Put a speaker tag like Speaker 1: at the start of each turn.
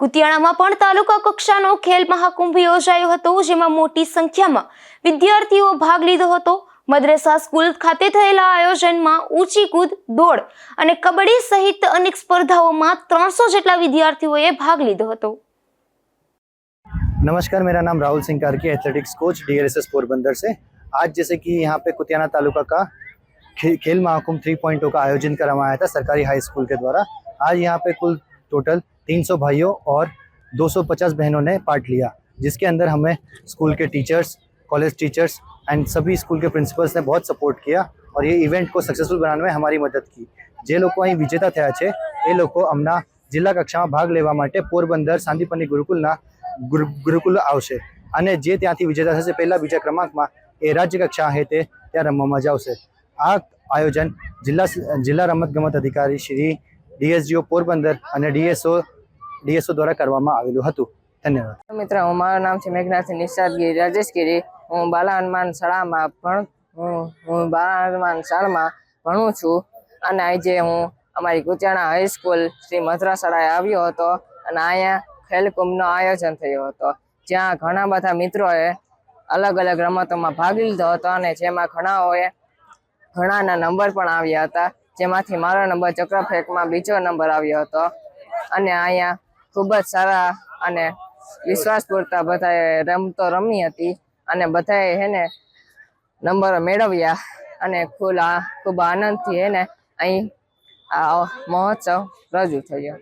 Speaker 1: કુતિયાણામાં પણ તાલુકા કક્ષાનો ખેલ મહાકુંભ યોજાયો હતો જેમાં મોટી સંખ્યામાં વિદ્યાર્થીઓ ભાગ લીધો હતો મદ્રેસા સ્કૂલ ખાતે થયેલા આયોજનમાં ઊંચી કૂદ દોડ અને કબડ્ડી સહિત અનેક સ્પર્ધાઓમાં ત્રણસો જેટલા વિદ્યાર્થીઓએ ભાગ લીધો હતો
Speaker 2: नमस्कार मेरा नाम Rahul Singh Karki athletics coach DLSS Porbandar से आज जैसे कि यहाँ पे कुतियाना तालुका का खे- खेल महाकुंभ 3.0 का आयोजन करवाया था सरकारी हाई स्कूल के द्वारा आज यहाँ पे कुल टोटल 300 भाइयों और 250 बहनों ने पार्ट लिया जिसके अंदर हमें स्कूल के टीचर्स कॉलेज टीचर्स एंड सभी स्कूल के प्रिंसिपल्स ने बहुत सपोर्ट किया और ये इवेंट को सक्सेसफुल बनाने में हमारी મદદ કી જે લોકો અહીં વિજેતા થયા છે એ લોકો હમણાં જિલ્લા કક્ષામાં ભાગ લેવા માટે પોરબંદર સાંદીપની ગુરુકુલના ગુરુ- ગુરુકુલ આવશે અને જે ત્યાંથી વિજેતા થશે પહેલા બીજા ક્રમાંકમાં એ રાજ્ય કક્ષા હે તે ત્યાં રમવામાં જ આવશે આ આયોજન જિલ્લા જિલ્લા રમતગમત અધિકારી શ્રી ડીએસજીઓ પોરબંદર અને ડીએસઓ ડીએસઓ દ્વારા કરવામાં આવેલું હતું. ધન્યવાદ.
Speaker 3: મિત્ર, મારું નામ છે મેઘનાથ નિષાદગીરી રાજેશગીરી. હું બાલા હનુમાન શાળામાં ભણ, હું બાલા હનુમાન શાળામાં ભણું છું. અને આજે હું અમારી કુચાણા હાઈસ્કૂલ શ્રી મધુરા શાળાએ આવ્યો હતો અને અહીંયા ખેલકુંભનું આયોજન થયું હતો. જ્યાં ઘણા બધા મિત્રોએ અલગ અલગ રમતોમાં ભાગ લીધો હતો અને જેમાં ઘણાઓએ ઘણાના નંબર પણ આવ્યા હતા. જેમાંથી મારો નંબર ચક્રફેંકમાં બીજો નંબર આવ્યો હતો. અને અહીંયા ખૂબ જ સારા અને વિશ્વાસ પૂરતા બધાએ રમતો રમી હતી અને બધાએ હેને નંબરો મેળવ્યા અને ખુલ્લા ખૂબ આનંદથી હેને અહીં આ મહોત્સવ રજૂ થયો.